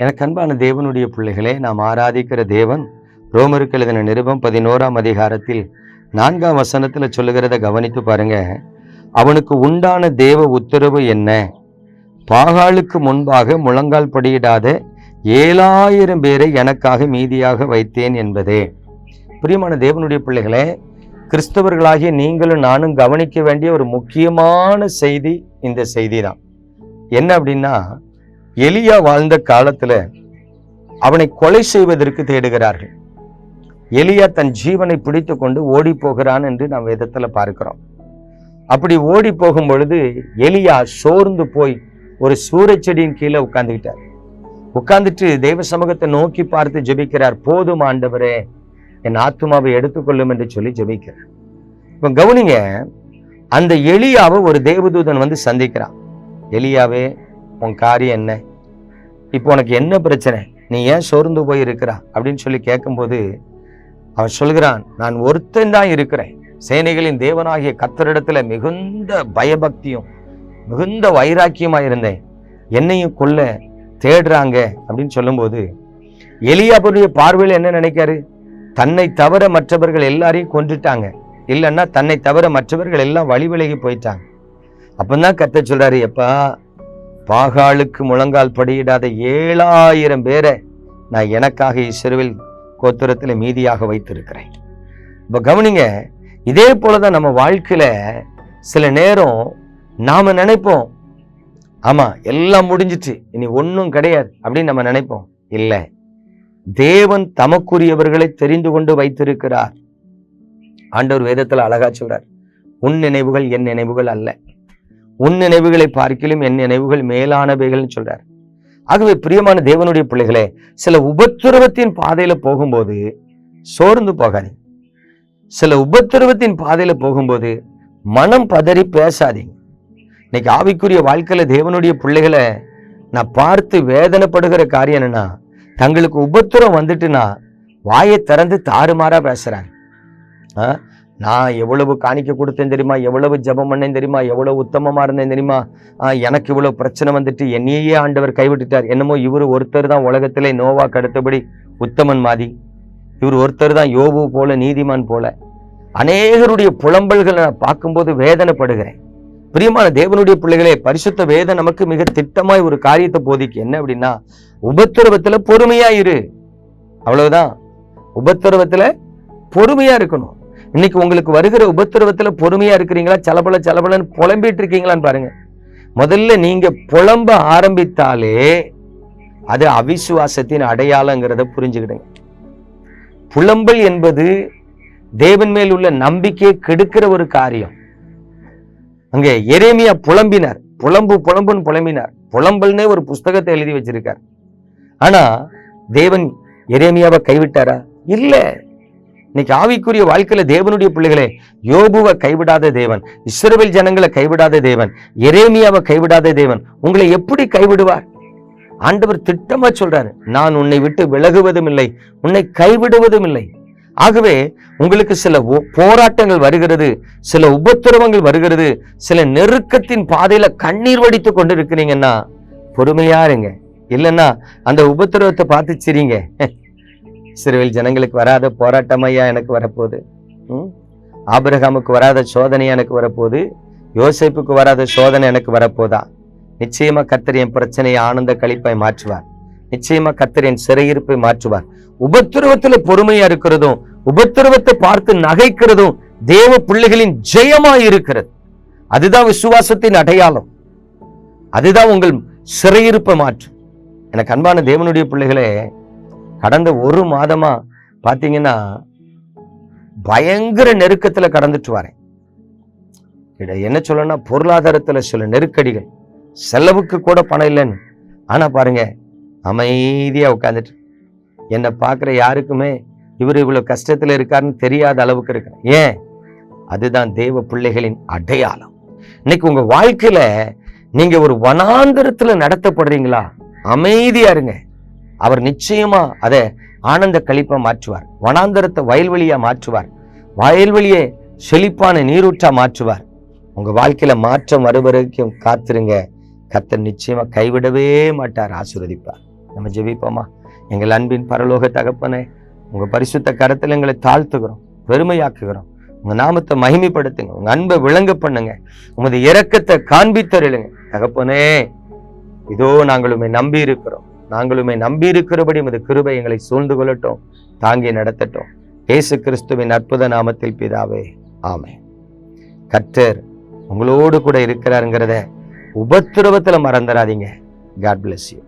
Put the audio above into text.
எனக்கு அன்பான தேவனுடைய பிள்ளைகளே நாம் ஆராதிக்கிற தேவன் ரோமருக்கு எழுதின நிருபம் பதினோராம் அதிகாரத்தில் நான்காம் வசனத்தில் சொல்லுகிறத கவனித்து பாருங்க. அவனுக்கு உண்டான தேவ உத்தரவு என்ன? பாகாலுக்கு முன்பாக முழங்கால் படியிடாத ஏழாயிரம் பேரை எனக்காக மீதியாக வைத்தேன் என்பதே. பிரியமான தேவனுடைய பிள்ளைகளே கிறிஸ்தவர்களாகிய நீங்களும் நானும் கவனிக்க வேண்டிய ஒரு முக்கியமான செய்தி இந்த செய்தி தான் என்ன அப்படின்னா எலியா வாழ்ந்த காலத்துல அவனை கொலை செய்வதற்கு தேடுகிறார்கள். எலியா தன் ஜீவனை பிடித்து கொண்டு ஓடி போகிறான் என்று நாம் விதத்தில் பார்க்கிறோம். அப்படி ஓடி போகும் பொழுது எலியா சோர்ந்து போய் ஒரு சூறைச்செடியின் கீழே உட்கார்ந்துக்கிட்டார் உட்கார்ந்துட்டு தெய்வ சமூகத்தை நோக்கி பார்த்து ஜெபிக்கிறார் போதும் ஆண்டவரே என் ஆத்துமாவை எடுத்துக்கொள்ளும் என்று சொல்லி ஜெபிக்கிறார். இப்போ கவனிங்க அந்த எலியாவை ஒரு தேவதூதன் வந்து சந்திக்கிறான். எலியாவே உன் காரியம் என்ன? இப்போ உனக்கு என்ன பிரச்சனை? நீ ஏன் சோர்ந்து போய் இருக்கிறா அப்படின்னு சொல்லி கேட்கும்போது அவன் சொல்கிறான் நான் ஒருத்தன் தான் இருக்கிறேன். சேனைகளின் தேவனாகிய கத்தரிடத்துல மிகுந்த பயபக்தியும் மிகுந்த வைராக்கியமாக இருந்தேன். என்னையும் கொல்ல தேடுறாங்க. அப்படின்னு சொல்லும்போது எலியாபுடைய பார்வையில் என்ன நினைக்காரு? தன்னை தவிர மற்றவர்கள் எல்லாரையும் கொன்றுட்டாங்க. இல்லைன்னா தன்னை தவிர மற்றவர்கள் எல்லாம் வழி விலகி போயிட்டாங்க. அப்பந்தான் கத்த சொல்றாரு எப்பா பாகாலுக்கு முழங்கால் படியிடாத ஏழாயிரம் பேரை நான் எனக்காக இஸ்ரவேல் கோத்திரத்தில் மீதியாக வைத்திருக்கிறேன். இப்போ கவனிங்க இதே போல தான் நம்ம வாழ்க்கையில சில நேரம் நாம நினைப்போம் ஆமா எல்லாம் முடிஞ்சிச்சு இனி ஒன்றும் கிடையாது அப்படின்னு நம்ம நினைப்போம். இல்லை தேவன் தமக்குரியவர்களை தெரிந்து கொண்டு வைத்திருக்கிறார். ஆண்டவர் வேதத்தில் அழகா சொல்றார் உன் நினைவுகள் என் நினைவுகள் அல்ல. உன் நினைவுகளை பார்க்கிலும் என் நினைவுகள் மேலானவைகள்னு சொல்றார். ஆகவே பிரியமான தேவனுடைய பிள்ளைகளே சில உபத்திரவத்தின் பாதையில போகும்போது சோர்ந்து போகாதீங்க. சில உபத்திரவத்தின் பாதையில போகும்போது மனம் பதறி பேசாதீங்க. இன்னைக்கு ஆவிக்குரிய வாழ்க்கையில தேவனுடைய பிள்ளைகளை நான் பார்த்து வேதனைப்படுகிற காரியம் என்னன்னா தங்களுக்கு உபத்திரம் வந்துட்டுனா வாயை திறந்து தாறுமாறா பேசுறாங்க. ஆ? நான் எவ்வளவு காணிக்க கொடுத்தேன் தெரியுமா? எவ்வளவு ஜெபம் பண்ணேன் தெரியுமா? எவ்வளவு உத்தமமாக இருந்தேன் தெரியுமா? எனக்கு இவ்வளோ பிரச்சனை வந்துட்டு என்னையே ஆண்டவர் கைவிட்டுட்டார். என்னமோ இவர் ஒருத்தர் தான் உலகத்திலே நோவாக்கு அடுத்தபடி உத்தமன் மாதி இவர் ஒருத்தர் தான் யோபு போல நீதிமான் போல. அநேகருடைய புலம்பல்களை நான் பார்க்கும்போது வேதனைப்படுகிறேன். பிரியமான தேவனுடைய பிள்ளைகளே பரிசுத்த வேதம் நமக்கு மிக திட்டமாய் ஒரு காரியத்தை போதிக்கு. என்ன அப்படின்னா உபத்திரவத்தில் பொறுமையா இரு. அவ்வளவுதான். உபத்திரவத்தில் பொறுமையா இருக்கணும். இன்னைக்கு உங்களுக்கு வருகிற உபத்திரவத்தில் பொறுமையா இருக்கிறீங்களா? சலபல சலபலன்னு புலம்பிட்டு இருக்கீங்களான்னு பாருங்க. முதல்ல நீங்க புலம்ப ஆரம்பித்தாலே அது அவிசுவாசத்தின் அடையாளங்கிறத புரிஞ்சுக்கிடுங்க. புலம்பல் என்பது தேவன் மேல் உள்ள நம்பிக்கையை கெடுக்கிற ஒரு காரியம். அங்கே எரேமியா புலம்பினார். புலம்பு புலம்புன்னு புலம்பினார். புலம்பல்னே ஒரு புஸ்தகத்தை எழுதி வச்சிருக்கார். ஆனா தேவன் எரேமியாவை கைவிட்டாரா? இல்லை. இன்னைக்கு ஆவிக்குரிய வாழ்க்கையில தேவனுடைய பிள்ளைகளே யோபுவை கைவிடாத தேவன் இஸ்ரவேல் ஜனங்களை கைவிடாத தேவன் எரேமியாவை கைவிடாத தேவன் உங்களை எப்படி கைவிடுவார்? ஆண்டவர் திட்டமா சொல்றாரு நான் உன்னை விட்டு விலகுவதும் இல்லை உன்னை கைவிடுவதும் இல்லை. ஆகவே உங்களுக்கு சில போராட்டங்கள் வருகிறது சில உபத்திரவங்கள் வருகிறது சில நெருக்கத்தின் பாதையில கண்ணீர் வடித்து கொண்டு இருக்கிறீங்கன்னா பொறுமையா இருங்க. இல்லைன்னா அந்த உபத்திரவத்தை பார்த்து சிரிங்க. சிறுவில் ஜனங்களுக்கு வராத போராட்டமையா எனக்கு வரப்போகுது? ஆபிரகாமுக்கு வராத சோதனை எனக்கு வரப்போகுது? யோசேப்புக்கு வராத சோதனை எனக்கு வரப்போதா? நிச்சயமா கத்தர் என் பிரச்சனையை ஆனந்த கழிப்பாய் மாற்றுவார். நிச்சயமா கத்தர் என் சிறையிருப்பை மாற்றுவார். உபத்திரவத்துல பொறுமையா இருக்கிறதும் உபத்திரவத்தை பார்த்து நகைக்கிறதும் தேவ பிள்ளைகளின் ஜெயமா இருக்கிறது. அதுதான் விசுவாசத்தின் அடையாளம். அதுதான் உங்கள் சிறையிருப்பை மாற்றும். எனக்கு அன்பான தேவனுடைய பிள்ளைகளே கடந்த ஒரு மாதமா பாத்தீங்கன்னா பயங்கர நெருக்கத்துல கடந்துட்டு வரேன். இட என்ன சொல்லணும்னா பொருளாதாரத்துல சில நெருக்கடிகள் செலவுக்கு கூட பணம் இல்லைன்னு. ஆனா பாருங்க அமைதியா உட்காந்துட்டு என்னை பார்க்குற யாருக்குமே இவர் இவ்வளவு கஷ்டத்துல இருக்காருன்னு தெரியாத அளவுக்கு இருக்கிறேன். ஏன்? அதுதான் தெய்வ பிள்ளைகளின் அடையாளம். இன்னைக்கு உங்க வாழ்க்கையில நீங்க ஒரு வனாந்திரத்துல நடத்தப்படுறீங்களா? அமைதியா இருங்க. அவர் நிச்சயமா அதை ஆனந்த கழிப்பா மாற்றுவார் வனாந்தரத்தை வயல்வெளியா மாற்றுவார் வயல்வெளியை செழிப்பான நீரூற்றா மாற்றுவார். உங்க வாழ்க்கையில மாற்றம் வருவதற்கும் காத்திருங்க. கத்தர் நிச்சயமா கைவிடவே மாட்டார் ஆசீர்வதிப்பார். நம்ம ஜெபிப்போமா? எங்கள் அன்பின் பரலோக தகப்பனே உங்க பரிசுத்த கரத்தில் எங்களை தாழ்த்துகிறோம் பெருமையாக்குகிறோம். உங்க நாமத்தை மகிமைப்படுத்துங்க உங்க அன்பை விளங்க பண்ணுங்க உமது இரக்கத்தை காண்பித்தருளுங்க. தகப்பனே இதோ நாங்களுமே நம்பி இருக்கிறோம் நாங்களுமே நம்பி இருக்கிறபடி உமது கிருபை எங்களை சூழ்ந்து கொள்ளட்டும் தாங்கி நடத்தட்டும். இயேசு கிறிஸ்துவின் அற்புத நாமத்தில் பிதாவே ஆமை கர்த்தர் உங்களோடு கூட இருக்கிறாருங்கிறத உபத்திரவத்துல மறந்துடாதீங்க. God bless you